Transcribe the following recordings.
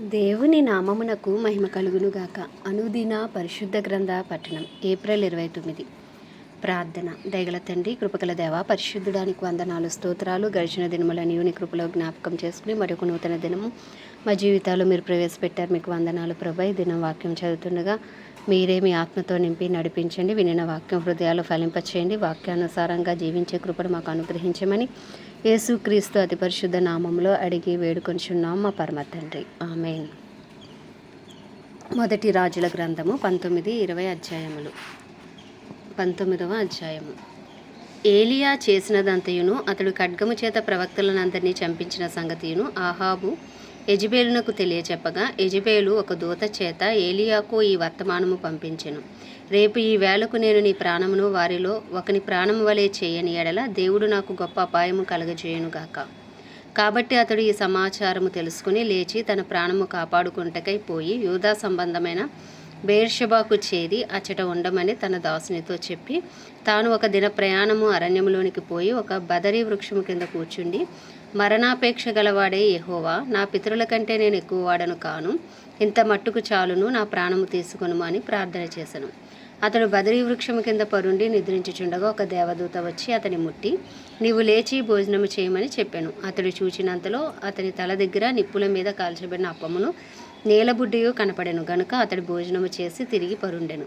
దేవుని నామమునకు మహిమ కలుగునుగాక. అనుదిన పరిశుద్ధ గ్రంథ పట్టణం ఏప్రిల్ ఇరవై తొమ్మిది. ప్రార్థన. దయగల తండ్రి కృపకల దేవ పరిశుద్ధుడానికి వందనాలు స్తోత్రాలు గడిచిన దినములని నీ కృపలో జ్ఞాపకం చేసుకుని మరొక నూతన దినము మా జీవితాలు మీరు ప్రవేశపెట్టారు. మీకు వందనాలు ప్రభా. ఈ దినం వాక్యం చదువుతుండగా మీరే మీ ఆత్మతో నింపి నడిపించండి. వినిన వాక్యం హృదయాలు ఫలింపచేయండి. వాక్యానుసారంగా జీవించే కృపను మాకు అనుగ్రహించమని యేసుక్రీస్తు అతి పరిశుద్ధ నామంలో అడిగి వేడుకొంచున్నాం మా పరమ తండ్రి. ఆమెన్. మొదటి రాజుల గ్రంథము పంతొమ్మిది ఇరవై అధ్యాయములు. పంతొమ్మిదవ అధ్యాయము. ఏలియా చేసినదంతయును అతడు ఖడ్గము చేత ప్రవక్తలనందరినీ చంపించిన సంగతియును ఆహాబు యజబేలునకు తెలియచెప్పగా యజబేలు ఒక దూత చేత ఏలియాకు ఈ వర్తమానము పంపించెను. రేపు ఈ వేళకు నేను నీ ప్రాణమును వారిలో ఒకని ప్రాణము వలె చేయని ఎడల దేవుడు నాకు గొప్ప అపాయము కలగజేయునుగాక కాబట్టి అతడు ఈ సమాచారము తెలుసుకుని లేచి తన ప్రాణము కాపాడుకుంటకై పోయి యూదా సంబంధమైన బేర్షబాకు చేరి అచ్చట ఉండమని తన దాసునితో చెప్పి తాను ఒక దిన ప్రయాణము అరణ్యములోనికి పోయి ఒక బదరీ వృక్షము కింద కూర్చుండి మరణాపేక్ష గలవాడే యహోవా నా పితరుల కంటే నేను ఎక్కువ వాడను కాను. ఇంత మట్టుకు చాలును నా ప్రాణము తీసుకొనుము అని ప్రార్థన చేశాను అతడు బదరీ వృక్షము కింద పరుండి నిద్రించుచుండగా ఒక దేవదూత వచ్చి అతని ముట్టి నీవు లేచి భోజనము చేయమని చెప్పాను. అతడు చూచినంతలో అతని తల దగ్గర నిప్పుల మీద కాల్చబడిన అప్పమును నేలబుడ్డియు కనపడెను. గనుక అతడు భోజనము చేసి తిరిగి పరుండెను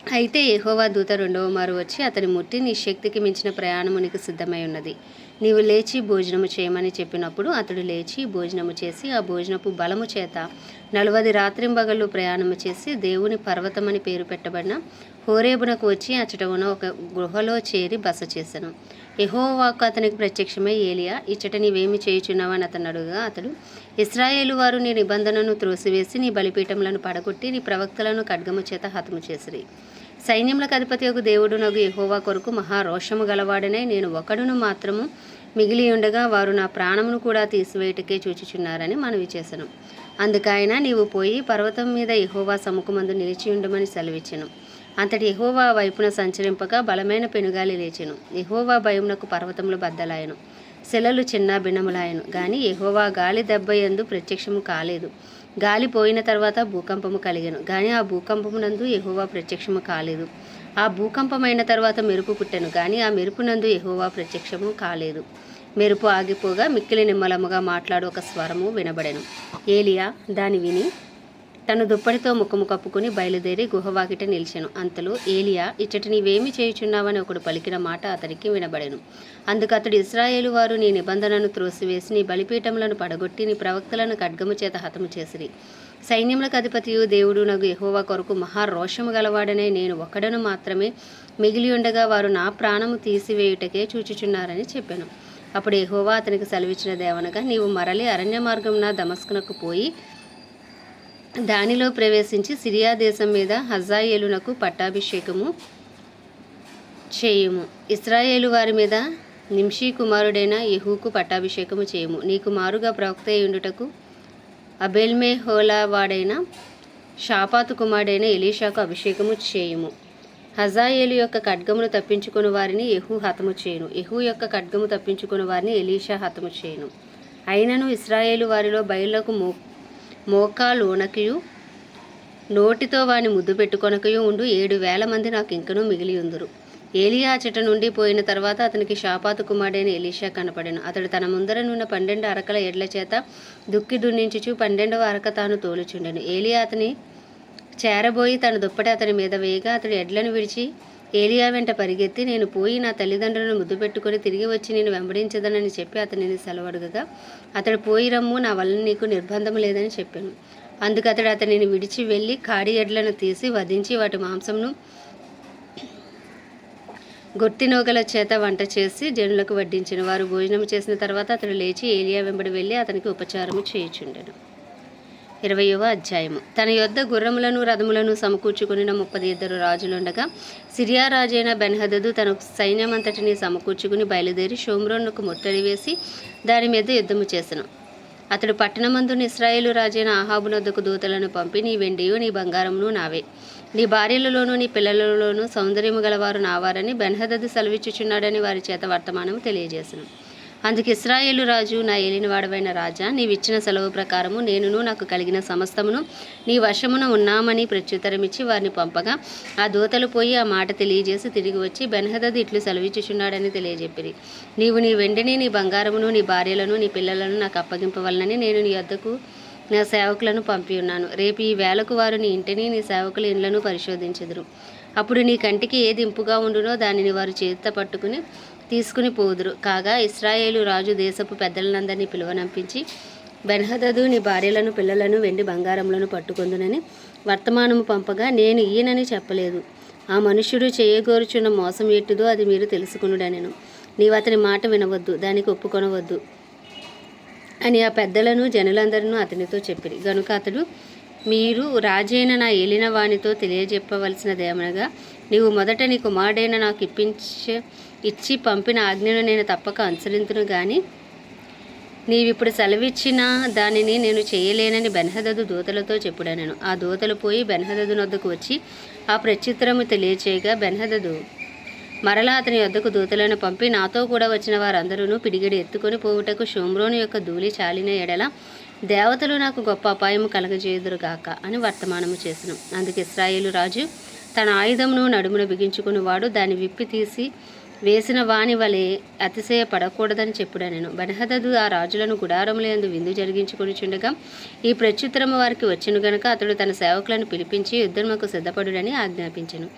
అయితే ఎహోవా దూత రెండవ మారు వచ్చి అతని ముట్టి నీ శక్తికి మించిన ప్రయాణము నీకు సిద్ధమై ఉన్నది. నీవు లేచి భోజనము చేయమని చెప్పినప్పుడు అతడు లేచి భోజనము చేసి ఆ భోజనపు బలము చేత నలువది రాత్రింబగళ్ళు ప్రయాణము చేసి దేవుని పర్వతమని పేరు పెట్టబడిన హోరేబునకు వచ్చి అచ్చట ఉన్న ఒక గుహలో చేరి బస చేశాను ఎహోవాకు అతనికి ప్రత్యక్షమై ఏలియా ఇచ్చట నీవేమి చేయుచున్నావని అతను అడుగుగా అతడు ఇస్రాయేలు వారు నీ నిబంధనను త్రోసివేసి నీ బలిపీఠములను పడగొట్టి నీ ప్రవక్తలను ఖడ్గము చేత హతము చేసిరి. సైన్యములకు అధిపతి యొక్క దేవుడు నగు యెహోవా కొరకు మహారోషము గలవాడనే నేను ఒకడును మాత్రము మిగిలి ఉండగా వారు నా ప్రాణమును కూడా తీసివేయటకే చూచుచున్నారని మనవి చేశాను అందుకైనా నీవు పోయి పర్వతం మీద యెహోవా సముఖమందు నిలిచి ఉండమని సెలవిచ్చెను. అంతటి ఎహోవా వైపున సంచరింపగా బలమైన పెనుగాలి లేచెను. ఎహోవా భయమునకు పర్వతములు బద్దలాయను. శిలలు చిన్న భిన్నములాయను. గాని ఎహోవా గాలి దెబ్బయందు ప్రత్యక్షము కాలేదు. గాలి పోయిన తర్వాత భూకంపము కలిగను. గాని ఆ భూకంపమునందు ఎహోవా ప్రత్యక్షము కాలేదు. ఆ భూకంపమైన తర్వాత మెరుపు పుట్టెను. గాని ఆ మెరుపునందు ఎహోవా ప్రత్యక్షము కాలేదు. మెరుపు ఆగిపోగా మిక్కిలి నిమ్మలముగా మాట్లాడు ఒక స్వరము వినబడెను. ఏలియా దాని విని తను దుప్పటితో ముఖము కప్పుకుని బయలుదేరి గుహవాకిట నిలిచెను. అంతలో ఏలియా ఇచ్చట నీవేమి చేయుచున్నావని ఒకడు పలికిన మాట అతనికి వినబడెను. అందుకు అతడు ఇస్రాయేలు వారు నీ నిబంధనను త్రోసివేసి నీ బలిపీఠములను పడగొట్టి నీ ప్రవక్తలను ఖడ్గము చేత హతము చేసిరి. సైన్యములకు అధిపతియు దేవుడు నగు ఎహోవా కొరకు మహారోషము గలవాడనే నేను ఒకడను మాత్రమే మిగిలి ఉండగా వారు నా ప్రాణము తీసివేయుటకే చూచుచున్నారని చెప్పాను. అప్పుడు ఎహోవా అతనికి సెలవిచ్చిన దేవనగా నీవు మరలి అరణ్య మార్గమున దమస్కునకు పోయి దానిలో ప్రవేశించి సిరియా దేశం మీద హజాయేలునకు పట్టాభిషేకము చేయుము. ఇస్రాయేలు వారి మీద నింషీ కుమారుడైన యహూకు పట్టాభిషేకము చేయుము. నీకు మారుగా ప్రవక్త ఉండుటకు అబెల్మే హోలా వాడైన షాపాతు కుమారుడైన ఎలీషాకు అభిషేకము చేయుము. హజాయేలు యొక్క ఖడ్గమును తప్పించుకుని వారిని యహూ హతము చేయును. యహూ యొక్క ఖడ్గము తప్పించుకుని వారిని ఎలీషా హతము చేయను. అయినను ఇస్రాయేలు వారిలో బయళ్ళకు మో మోకాలోనకియు నోటితో వాని ముద్దు పెట్టుకొనకయు ఉండు. ఏడు వేల మంది నాకు ఇంకనూ మిగిలి ఉందురు. ఏలియా చెట నుండి పోయిన తర్వాత అతనికి షాపాతు కుమారుడైన ఎలీషా కనపడెను. అతడు తన ముందర నున్న పన్నెండు అరకల ఎడ్ల చేత దుక్కి దున్నించుచు పన్నెండవ అరక తాను తోలుచుండెను. ఏలియా అతని చేరబోయి తన దుప్పటి అతని మీద వేయగా అతడు ఎడ్లను విడిచి ఏలియా వెంట పరిగెత్తి నేను పోయి నా తల్లిదండ్రులను ముద్దు పెట్టుకొని తిరిగి వచ్చి నేను వెంబడించదనని చెప్పి అతనిని సెలవడుగగా అతడు పోయి రమ్ము నా వల్ల నీకు నిర్బంధం లేదని చెప్పాను. అందుకు అతడు అతనిని విడిచి వెళ్ళి కాడి ఎడ్లను తీసి వధించి వాటి మాంసంను గొట్టినోగల చేత వంట చేసి జనులకు వడ్డించిన వారు భోజనం చేసిన తర్వాత అతడు లేచి ఏలియా వెంబడి వెళ్ళి అతనికి ఉపచారము చేయుచుండెను. ఇరవయవ అధ్యాయము. తన యొద్ద గుర్రములను రథములను సమకూర్చుకుని ముప్పది ఇద్దరు రాజులుండగా సిరియా రాజైన బెన్హదదు తన సైన్యమంతటిని సమకూర్చుకుని బయలుదేరి షోమ్రోన్కు ముట్టడి వేసి దాని మీద యుద్ధము చేసను. అతడు పట్టణమందుని ఇస్రాయేలు రాజైన ఆహాబునొద్దకు దూతలను పంపి నీ వెండియు నీ బంగారమును నావే. నీ భార్యలలోనూ నీ పిల్లలలోనూ సౌందర్యము గలవారు నావారని బెన్హదదు సెలవిచ్చుచున్నాడని వారి చేత వర్తమానము తెలియజేసెను. అందుకు ఇస్రాయేలు రాజు నా ఏలినవాడవైన రాజా నీవిచ్చిన సెలవు ప్రకారము నేనును నాకు కలిగిన సమస్తమును నీ వశమున ఉన్నామని ప్రత్యుత్తరమిచ్చి వారిని పంపగా ఆ దూతలు పోయి ఆ మాట తెలియజేసి తిరిగి వచ్చి బెన్హదది ఇట్లు సెలవిచ్చుచున్నాడని తెలియజెప్పిరి. నీవు నీ వెండిని నీ బంగారమును నీ భార్యలను నీ పిల్లలను నాకు అప్పగింపవలనని నేను నీ వద్దకు నా సేవకులను పంపి ఉన్నాను రేపు ఈ వేళకు వారు నీ ఇంటిని నీ సేవకుల ఇండ్లను పరిశోధించెదరు. అప్పుడు నీ కంటికి ఏది ఇంపుగా ఉండునో దానిని వారు చేతితో పట్టుకుని తీసుకుని పోదురు. కాగా ఇస్రాయేలు రాజు దేశపు పెద్దలందరినీ పిలువనంపించి బెన్హదదు నీ భార్యలను పిల్లలను వెండి బంగారములను పట్టుకుందునని వర్తమానము పంపగా నేను ఈయనని చెప్పలేదు. ఆ మనుష్యుడు చేయగోరుచున్న మోసం ఎట్టుదో అది మీరు తెలుసుకునుడనెను. నీవు అతని మాట వినవద్దు దానికి ఒప్పుకొనవద్దు అని ఆ పెద్దలను జనులందరినూ అతనితో చెప్పిరి. గనుక అతడు మీరు రాజైన నా ఏలిన వానితో తెలియజెప్పవలసినదేమనగా నీవు మొదట నీ కుమారుడైన నాకు ఇప్పించ ఇచ్చి పంపిన ఆజ్ఞను నేను తప్పక అనుసరింతును కానీ నీవిప్పుడు సెలవిచ్చిన దానిని నేను చేయలేనని బెన్హదదు దూతలతో చెప్పుడనను. ఆ దూతలు పోయి బెన్హదదు వద్దకు వచ్చి ఆ ప్రత్యుత్తరము తెలియచేయగా బెన్హదదు మరలా అతని వద్దకు దూతలను పంపి నాతో కూడా వచ్చిన వారందరూ పిడిగిడి ఎత్తుకొని పోవుటకు షోమ్రోను యొక్క ధూళి చాలిన ఎడల దేవతలు నాకు గొప్ప అపాయము కలగజేయుదురుగాక అని వర్తమానము చేసను. అందుకు ఇస్రాయేలు రాజు తన ఆయుధమును నడుమున బిగించుకుని వాడు దాన్ని విప్పి తీసి వేసిన వాని వలె అతిశయపడకూడదని చెప్పుడా నేను బనహదదు ఆ రాజులను గుడారములందు విందు జరిగించుకుని చుండగా ఈ ప్రత్యుత్తరము వారికి వచ్చిన గనుక అతడు తన సేవకులను పిలిపించి యుద్ధముకు సిద్ధపడుడని ఆజ్ఞాపించను.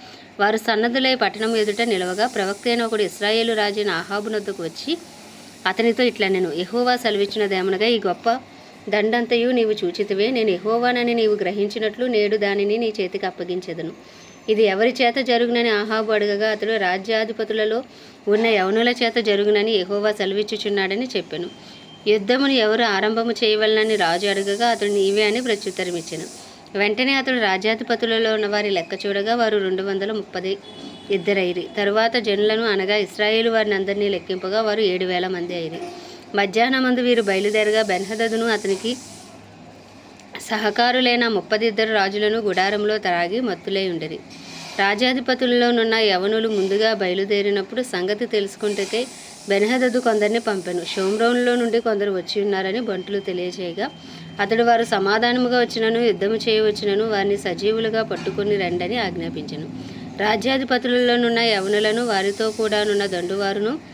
వారు సన్నద్ధులై పట్టణం ఎదుట నిలవగా ప్రవక్త అయిన ఒకడు ఇస్రాయేలు రాజైన అహాబునొద్దకు వచ్చి అతనితో ఇట్లా నేను ఎహోవా సెలవిచ్చినదేమనగా ఈ గొప్ప దండంతయు నీవు చూచితివే నేను ఎహోవానని నీవు గ్రహించినట్లు నేడు దానిని నీ చేతికి అప్పగించెదను. ఇది ఎవరి చేత జరుగునని ఆహాబు అడగగా అతడు రాజ్యాధిపతులలో ఉన్న యవనుల చేత జరుగునని ఎహోవా సెలవిచ్చుచున్నాడని చెప్పాను. యుద్ధమును ఎవరు ఆరంభము చేయవలనని రాజు అడగగా అతడు నీవే అని ప్రత్యుత్తరమిచ్చాను. వెంటనే అతడు రాజ్యాధిపతులలో ఉన్న వారి లెక్క చూడగా వారు రెండు వందల ముప్పది ఇద్దరైరి. తరువాత జనులను అనగా ఇస్రాయేలు వారిని అందరినీ లెక్కింపగా వారు ఏడు వేల మంది అయిరి. మధ్యాహ్నమందు వీరు బయలుదేరగా బెన్హదదును అతనికి సహకారులైన ముప్పదిద్దరు రాజులను గుడారంలో తరాగి మత్తులై ఉండరి. రాజాధిపతులలోనున్న యవనులు ముందుగా బయలుదేరినప్పుడు సంగతి తెలుసుకుంటే బెనహదద్దు కొందరిని పంపెను. షోమ్రోన్లో నుండి కొందరు వచ్చి ఉన్నారని బంటులు తెలియజేయగా అతడు వారు సమాధానముగా వచ్చినను యుద్ధము చేయవచ్చునను వారిని సజీవులుగా పట్టుకుని రండని ఆజ్ఞాపించను. రాజ్యాధిపతులలోనున్న యవనులను వారితో కూడానున్న దండువారును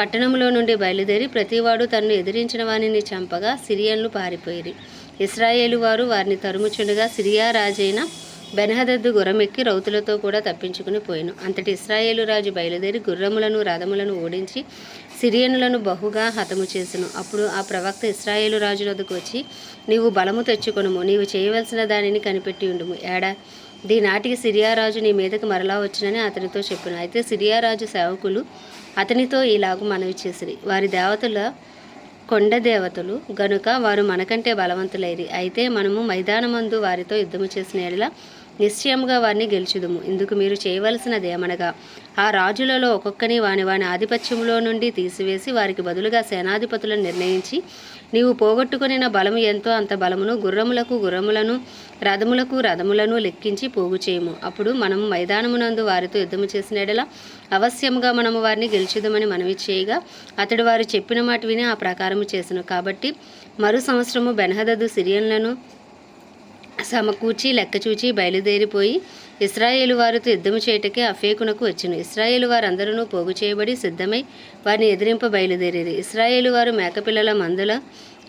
పట్టణంలో నుండి బయలుదేరి ప్రతివాడు తనను ఎదిరించిన వానిని చంపగా సిరియన్లు పారిపోయిరి. ఇస్రాయేలు వారు వారిని తరుముచుండగా సిరియా రాజైన బెనహదద్దు గుర్రమెక్కి రౌతులతో కూడా తప్పించుకుని పోయిను. అంతటి ఇస్రాయేలు రాజు బయలుదేరి గుర్రములను రథములను ఓడించి సిరియనులను బహుగా హతము చేసెను. అప్పుడు ఆ ప్రవక్త ఇస్రాయేలు రాజు వద్దకు వచ్చి నీవు బలము తెచ్చుకొనుము. నీవు చేయవలసిన దానిని కనిపెట్టి ఉండుము. ఏడా? దీనాటికి సిరియారాజు నీ మీదకు మరలా వచ్చినని అతనితో చెప్పిన. అయితే సిరియారాజు సేవకులు అతనితో ఇలాగ మనవి చేసిరి. వారి దేవతల కొండ దేవతలు గనుక వారు మనకంటే బలవంతులైరి. అయితే మనము మైదానమందు వారితో యుద్ధము చేసిన ఎడల నిశ్చయముగా వారిని గెలుచుదుము. ఇందుకు మీరు చేయవలసినది ఏమనగా ఆ రాజులలో ఒక్కొక్కని వాని వాని ఆధిపత్యములో నుండి తీసివేసి వారికి బదులుగా సేనాధిపతులను నిర్ణయించి నీవు పోగొట్టుకునిన బలము ఎంతో అంత బలమును గుర్రములకు గుర్రములను రథములకు రథములను లెక్కించి పోగు చేయము. అప్పుడు మనము మైదానమునందు వారితో యుద్ధము చేసిన ఎడల అవశ్యముగా మనము వారిని గెలిచిదమని మనవి చేయగా అతడు వారు చెప్పిన మాట విని ఆ ప్రకారము చేసను. కాబట్టి మరు సంవత్సరము బెనహదదు సిరియన్లను సమకూర్చి లెక్కచూచి బయలుదేరిపోయి ఇస్రాయేలు వారితో యుద్ధము చేయటకే అఫేకునకు వచ్చిన. ఇస్రాయేలు వారందరూ పోగు చేయబడి సిద్ధమై వారిని ఎదిరింప బయలుదేరేది. ఇస్రాయేలు వారు మేకపిల్లల మందుల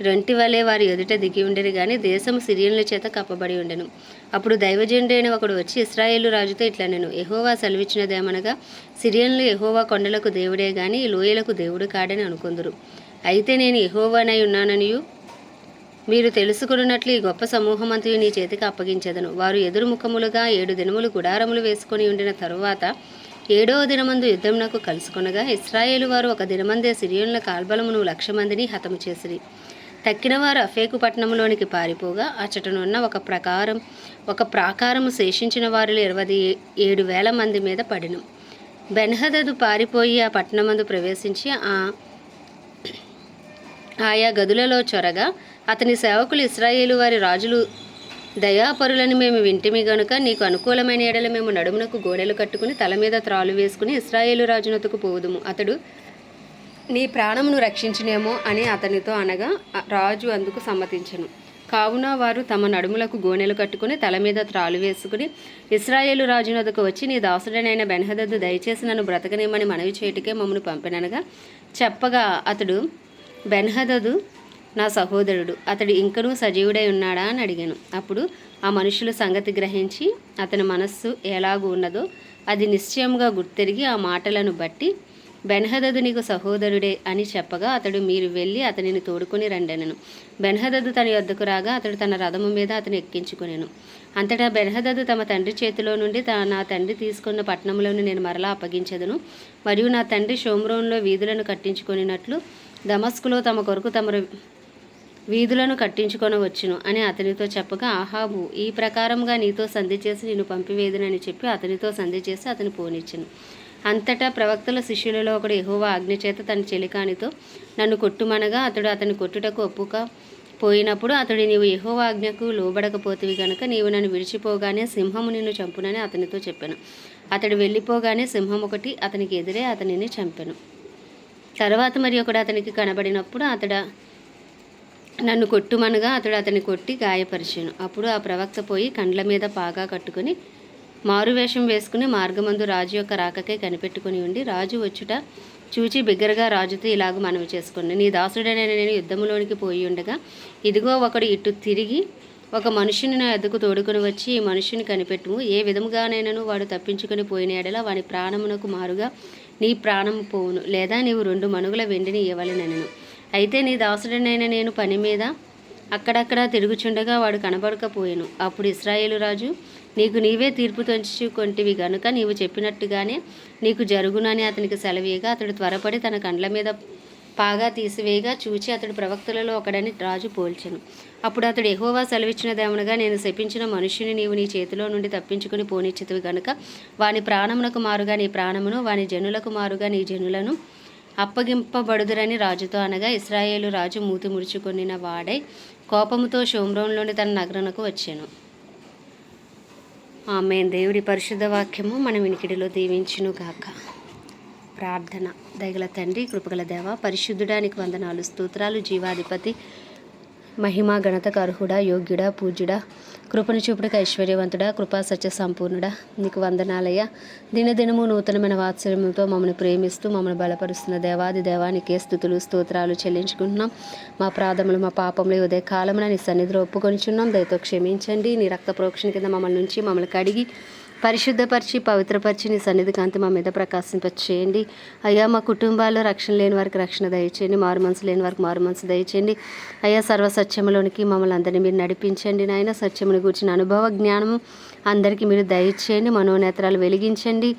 రొంటి వలె వారి ఎదుట దిగి ఉండేది కానీ దేశం సిరియన్ల చేత కప్పబడి ఉండెను. అప్పుడు దైవజెండైన ఒకడు వచ్చి ఇస్రాయేలు రాజుతో ఇట్లా నేను ఎహోవా సెలవిచ్చినదేమనగా సిరియన్లు ఎహోవా కొండలకు దేవుడే గాని లోయలకు దేవుడు కాడని అనుకుందరు. అయితే నేను ఎహోవానై ఉన్నాననియు మీరు తెలుసుకున్నట్లు ఈ గొప్ప సమూహమంతయు నీ చేతికి అప్పగించెదను. వారు ఎదురు ముఖములుగా ఏడు దినములు గుడారములు వేసుకొని ఉండిన తరువాత ఏడవ దినమందు యుద్ధమునకు కలుసుకొనగా ఇస్రాయేలు వారు ఒక దినమందే సిరియన్ల కాల్బలమును లక్ష మందిని హతము చేసిరి. తక్కిన వారు అఫేకు పట్టణంలోనికి పారిపోగా అచ్చటనున్న ఒక ప్రకారం ఒక ప్రాకారము శేషించిన వారిలో ఇరవై ఏడు వేల మంది మీద పడిను. బెన్హదదు పారిపోయి ఆ పట్టణమందు ప్రవేశించి ఆ ఆయా గదులలో చొరగా అతని సేవకులు ఇస్రాయేలు వారి రాజులు దయాపరులని మేము వింటిమి గనుక నీకు అనుకూలమైన ఏడల మేము నడుమునకు గోడెలు కట్టుకుని తల మీద త్రాలు వేసుకుని ఇస్రాయేలు రాజునతుకు పోదుము అతడు నీ ప్రాణమును రక్షించినేమో అని అతనితో అనగా రాజు అందుకు సమ్మతించను. కావున వారు తమ నడుములకు గోనెలు కట్టుకుని తల మీద త్రాలు వేసుకుని ఇస్రాయేలు రాజునొద్దకు వచ్చి నీ దాసుడనైన బెన్హదద్దు దయచేసి నన్ను బ్రతకనేమని మనవి చేయుటకే మమ్మను పంపిననగా చెప్పగా అతడు బెన్హదదు నా సహోదరుడు. అతడు ఇంకనూ సజీవుడై ఉన్నాడా అని అడిగాను. అప్పుడు ఆ మనుషులు సంగతి గ్రహించి అతని మనస్సు ఎలాగూ ఉన్నదో అది నిశ్చయంగా గుర్తెరిగి ఆ మాటలను బట్టి బెన్హదదు నీకు సహోదరుడే అని చెప్పగా అతడు మీరు వెళ్ళి అతనిని తోడుకొని రండెనను. బెన్హదదు తన యొద్దకు రాగా అతడు తన రథము మీద అతను ఎక్కించుకునేను. అంతటా బెన్హదదు తమ తండ్రి చేతిలో నుండి తా నా తండ్రి తీసుకున్న పట్టణంలోని నేను మరలా అప్పగించదును. మరియు నా తండ్రి షోమ్రోన్లో వీధులను కట్టించుకునినట్లు దమస్కులో తమ కొరకు తమరు వీధులను కట్టించుకొనవచ్చును అని అతనితో చెప్పగా ఆహాబు ఈ ప్రకారంగా నీతో సంధి చేసి నిన్ను పంపివేదునని చెప్పి అతనితో సంధి చేసి అతను పోనిచ్చును. అంతటా ప్రవక్తల శిష్యులలో ఒకడు ఎహోవా ఆజ్ఞ చేత తన చెలికానితో నన్ను కొట్టుమనగా అతడు అతని కొట్టుటకు ఒప్పుక పోయినప్పుడు అతడు నీవు యెహోవా ఆజ్ఞకు లోబడకపోతివి గనుక నీవు నన్ను విడిచిపోగానే సింహము నిన్ను చంపునని అతనితో చెప్పాను. అతడు వెళ్ళిపోగానే సింహం ఒకటి అతనికి ఎదురే అతనిని చంపాను. తర్వాత మరి ఒకడు అతనికి కనబడినప్పుడు అతడ నన్ను కొట్టుమనగా అతడు అతని కొట్టి గాయపరిచాను. అప్పుడు ఆ ప్రవక్త పోయి కండ్ల మీద పాగా కట్టుకుని మారువేషం వేసుకుని మార్గమందు రాజు యొక్క రాకకే కనిపెట్టుకుని ఉండి రాజు వచ్చుట చూచి బిగ్గరగా రాజుతో ఇలాగ మనవి చేసుకుని నీ దాసుడనే నేను యుద్ధములోనికి పోయి ఉండగా ఇదిగో ఒకడు ఇటు తిరిగి ఒక మనుషుని నా ఎద్దుకు తోడుకొని వచ్చి ఈ మనుషుని కనిపెట్టుము. ఏ విధముగానైనాను వాడు తప్పించుకొని పోయిన ఎడల వాని ప్రాణమునకు మారుగా నీ ప్రాణం పోవును. లేదా నీవు రెండు మనుగుల వెండిని ఇవ్వలేనను అయితే నీ దాసుడనైన నేను పని మీద అక్కడక్కడ తిరుగుచుండగా వాడు కనబడకపోయాను. అప్పుడు ఇస్రాయేలు రాజు నీకు నీవే తీర్పు కొంటివి గనుక నీవు చెప్పినట్టుగానే నీకు జరుగునని అతనికి సెలవీయగా అతడు త్వరపడి తన కండ్ల మీద పాగా తీసివేయగా చూచి అతడు ప్రవక్తలలో ఒకడని రాజు పోల్చెను. అప్పుడు అతడు ఎహోవా సెలవిచ్చినదేమనగా నేను శపించిన మనుష్యుని నీవు నీ చేతిలో నుండి తప్పించుకుని పోనిచ్చితివి గనుక వాని ప్రాణమునకు మారుగా నీ ప్రాణమును వాని జనులకు మారుగా నీ జనులను అప్పగింపబడుదురని రాజుతో అనగా ఇస్రాయేలు రాజు మూతి ముడుచుకొనిన వాడై కోపముతో షోమ్రోన్లోని తన నగరనకు వచ్చాను. ఆమె దేవుడి పరిశుద్ధ వాక్యము మన వినికిడిలో దీవించును గాక. ప్రార్థన. దయగల తండ్రి కృపగల దేవ పరిశుద్ధుడానికి వందనాలు స్తోత్రాలు జీవాధిపతి మహిమా గణతకు అర్హుడా యోగ్యుడా పూజ్యుడా కృపను చూపుడికి ఐశ్వర్యవంతుడా కృపా సత్య సంపూర్ణుడా నీకు వందనాలయ్యా. దినదినము నూతనమైన వాత్సల్యంతో మమ్మల్ని ప్రేమిస్తూ మమ్మల్ని బలపరుస్తున్న దేవాది దేవానికే స్థుతులు స్తోత్రాలు చెల్లించుకుంటున్నాం. మా ప్రాధములు మా పాపములు ఉదయ కాలమున నీ సన్నిధిలో ఒప్పుకొనిచున్నాం. దయతో క్షమించండి. నీ రక్త ప్రోక్షణ కింద మమ్మల్ని నుంచి మమ్మల్ని కడిగి పరిశుద్ధపరిచి పవిత్రపరిచి నీ సన్నిధి కాంతి మా మీద ప్రకాశింపచేయండి. అయ్యా మా కుటుంబాల్లో రక్షణ లేని వారికి రక్షణ దయచేయండి. మారు మనసు లేని వారికి మారు మనసు దయచేయండి. అయ్యా సర్వసత్యంలోనికి మమ్మల్ని అందరినీ మీరు నడిపించండి నాయన. సత్యమును గురించిన అనుభవ జ్ఞానము అందరికీ మీరు దయచేయండి. మనోనేత్రాలు వెలిగించండి.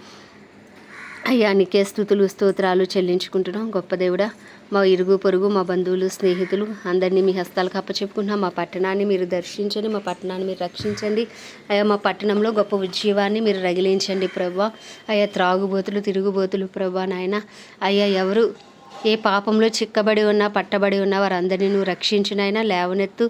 అయ్యా నీకే స్థుతులు స్తోత్రాలు చెల్లించుకుంటున్నాం. గొప్ప దేవుడా మా ఇరుగు పొరుగు మా బంధువులు స్నేహితులు అందరినీ మీ హస్తాలకు అప్పచెప్పుకుంటున్నా. మా పట్టణాన్ని మీరు దర్శించండి మా పట్టణాన్ని మీరు రక్షించండి. అయ్యా మా పట్టణంలో గొప్ప ఉజ్జీవాన్ని మీరు రగిలించండి ప్రభా. అయ్యా త్రాగుబోతులు తిరుగుబోతులు ప్రభా నాయన. అయ్యా ఎవరు ఏ పాపంలో చిక్కబడి ఉన్నా పట్టబడి ఉన్న వారందరినీ నువ్వు రక్షించినైనా లేవనెత్తు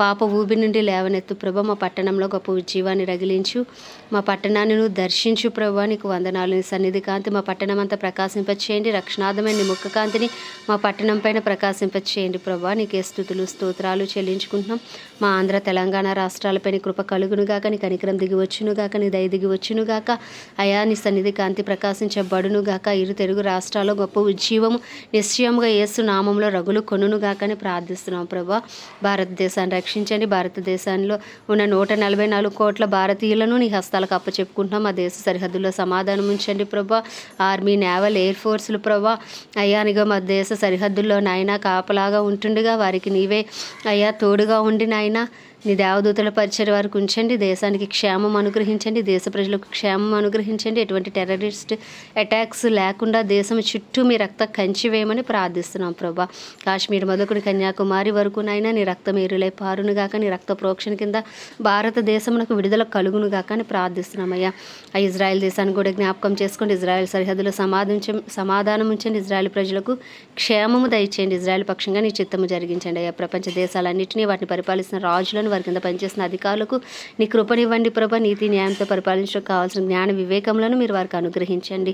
పాప ఊబి నుండి లేవనెత్తు ప్రభ మా పట్టణంలో గొప్ప ఉజ్జీవాన్ని రగిలించు. మా పట్టణాన్ని నువ్వు దర్శించు ప్రభా నీకు వందనాలు. నీ సన్నిధి కాంతి మా పట్టణం అంతా ప్రకాశింపచేయండి. రక్షణార్థమైన నీ ముఖ కాంతిని మా పట్టణం పైన ప్రకాశింపచేయండి ప్రభా. నీకే స్థుతులు స్తోత్రాలు చెల్లించుకుంటున్నాం. మా ఆంధ్ర తెలంగాణ రాష్ట్రాలపైన కృప కలుగునుగాక నీ కనికరం దిగి వచ్చునుగాక నీ దయ దిగి వచ్చునుగాక అయా నీ సన్నిధి కాంతి ప్రకాశించబడును గాక. ఇరు తెలుగు రాష్ట్రాల్లో గొప్ప ఉజ్జీవము నిశ్చయముగా ఏసు నామంలో రగులు కొనును గాకని ప్రార్థిస్తున్నాం ప్రభా. భారతదేశాన్ని రక్షించండి. భారతదేశంలో ఉన్న నూట నలభై నాలుగు కోట్ల భారతీయులను నీ హస్తాలకు అప్పచెప్పుకుంటున్నాం. మా దేశ సరిహద్దుల్లో సమాధానం ఉంచండి ప్రభా. ఆర్మీ నేవల్ ఎయిర్ ఫోర్సులు ప్రభా. అయ్యానిగా మా దేశ సరిహద్దుల్లో నాయన కాపలాగా ఉంటుండగా వారికి నీవే. అయ్యా తోడుగా ఉండి నాయన. నీ దేవదూతల పరిచయ వారికి ఉంచండి దేశానికి క్షేమం అనుగ్రహించండి దేశ ప్రజలకు క్షేమం అనుగ్రహించండి. ఎటువంటి టెర్రరిస్ట్ అటాక్స్ లేకుండా దేశం చుట్టూ మీ రక్త కంచి వేయమని ప్రార్థిస్తున్నాం ప్రభా. కాశ్మీర్ మొదలుకొని కన్యాకుమారి వరకు నైనా నీ రక్తం ఏరులై పారునుగాక నీ రక్త ప్రోక్షణ కింద భారతదేశమునకు విడుదల కలుగును గాక అని ప్రార్థిస్తున్నామయ్యా ఆ ఇజ్రాయెల్ దేశాన్ని కూడా జ్ఞాపకం చేసుకోండి. ఇజ్రాయెల్ సరిహద్దులో సమాధించ సమాధానం ఉంచండి. ఇజ్రాయెల్ ప్రజలకు క్షేమము దయచేయండి. ఇజ్రాయెల్ పక్షంగా నీ చిత్తము జరిగించండి అయ్యా. ప్రపంచ దేశాలన్నింటినీ వాటిని పరిపాలిస్తున్న రాజులను వారి కింద పనిచేస్తున్న అధికారులకు నీ కృపనివ్వండి ప్రభ. నీతి న్యాయంతో పరిపాలించడానికి కావాల్సిన జ్ఞాన వివేకములను మీరు వారికి అనుగ్రహించండి.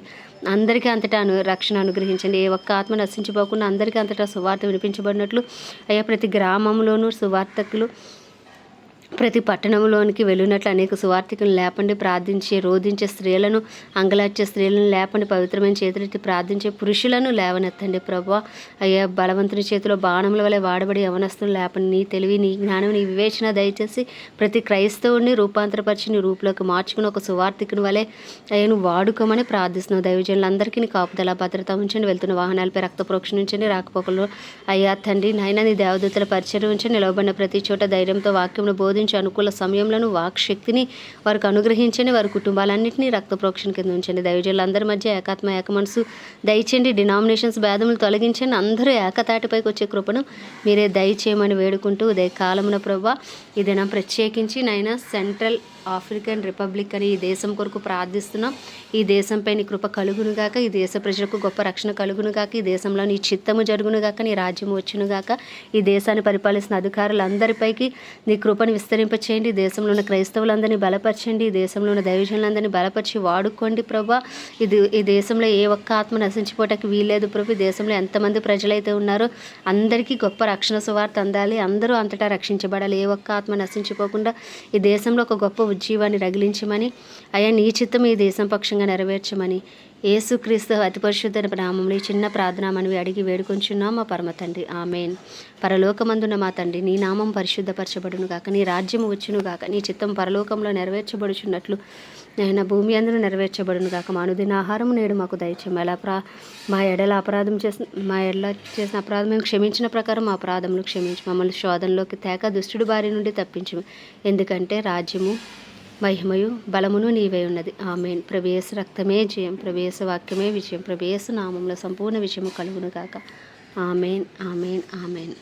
అందరికీ అంతటా అను రక్షణ అనుగ్రహించండి. ఏ ఒక్క ఆత్మ నశించిపోకుండా అందరికీ అంతటా సువార్త వినిపించబడినట్లు అయ్యా ప్రతి గ్రామంలోనూ సువార్తకులు ప్రతి పట్టణంలోనికి వెళ్ళినట్లు అనేక సువార్థికులను లేపండి ప్రార్థించే రోధించే స్త్రీలను అంగలార్చే స్త్రీలను లేపండి పవిత్రమైన చేతులెత్తి ప్రార్థించే పురుషులను లేవనెత్తండి ప్రభా అయ్యా బలవంతుని చేతిలో బాణముల వలె వాడబడి యవనస్తులు లేపండి. నీ తెలివి నీ జ్ఞానం నీ వివేచన దయచేసి ప్రతి క్రైస్తవుని రూపాంతరపరిచి నీ రూపులోకి మార్చుకుని ఒక సువార్థికుని వలె అయ్యను వాడుకోమని ప్రార్థిస్తున్నావు. దైవజనులందరికీ నీ కాపుదల భద్రత ఉంచండి. వెళ్తున్న వాహనాలపై రక్త ప్రోక్షణ ఉంచండి. రాకపోకలు అయ్యా తండ్రి నాయన నీ దేవదూతల పరిచయం ఉంచండి. నిలవబడిన ప్రతి చోట ధైర్యంతో వాక్యమును బోధించి అనుకూల సమయంలోను వాక్ శక్తిని వారికి అనుగ్రహించండి. వారి కుటుంబాలన్నింటినీ రక్త ప్రోక్షణ కింద ఉంచండి. దైవజనులందరి మధ్య ఏకాత్మ ఏక మనసు దయచేయండి. డినామినేషన్స్ భేదములు తొలగించండి. అందరూ ఏకతాటిపైకి వచ్చే కృపను మీరే దయచేయమని వేడుకుంటూ ఉదయ కాలమున ప్రభా ఈ దినం ప్రత్యేకించి నైనా సెంట్రల్ ఆఫ్రికన్ రిపబ్లిక్ అని ఈ దేశం కొరకు ప్రార్థిస్తున్నాం. ఈ దేశంపై నీ కృప కలుగునుగాక ఈ దేశ ప్రజలకు గొప్ప రక్షణ కలుగునుగాక ఈ దేశంలో నీ చిత్తము జరుగునుగాక నీ రాజ్యం వచ్చునుగాక ఈ దేశాన్ని పరిపాలిస్తున్న అధికారులందరిపైకి నీ కృపను విస్తరింపచేయండి. ఈ దేశంలో ఉన్న క్రైస్తవులందరినీ బలపరచండి. ఈ దేశంలో ఉన్న దైవజనులందరినీ బలపరిచి వాడుకోండి ప్రభా. ఇది ఈ దేశంలో ఏ ఒక్క ఆత్మ నశించిపోవటానికి వీల్లేదు ప్రభు. ఈ దేశంలో ఎంతమంది ప్రజలైతే ఉన్నారో అందరికీ గొప్ప రక్షణ సువార్త అందాలి. అందరూ అంతటా రక్షించబడాలి. ఏ ఒక్క ఆత్మ నశించిపోకుండా ఈ దేశంలో ఒక గొప్ప ఉజ్జీవాన్ని రగిలించమని అయా నీ చిత్తం ఈ దేశం పక్షంగా నెరవేర్చమని. యేసుక్రీస్తు అతి పరిశుద్ధ నామంలో చిన్న ప్రార్థన మనవి అడిగి వేడుకొంచున్నాం మా పరమ తండ్రి. ఆమెన్. పరలోకమందున్న మా తండ్రి నీ నామం పరిశుద్ధపరచబడును గాక నీ రాజ్యము వచ్చును గాక నీ చిత్తం పరలోకంలో నెరవేర్చబడుచున్నట్లు నేను భూమి అందరూ నెరవేర్చబడును గాక. మా అనుదిన ఆహారం నేడు మాకు దయచేయం ఎలా ప్రా మా ఎడల అపరాధం చేసిన మా ఎడల చేసిన అపరాధం మేము క్షమించిన ప్రకారం మా అపరాధములు క్షమించి మమ్మల్ని శోధనలోకి తేక దుష్టుడు బారి నుండి తప్పించము. ఎందుకంటే రాజ్యము మహిమయు బలమును నీవే ఉన్నది. ఆమెన్. ప్రవేశ రక్తమే జయం ప్రవేశ వాక్యమే విజయం ప్రవేశ నామంలో సంపూర్ణ విజయము కలుగును గాక. Amen amen amen.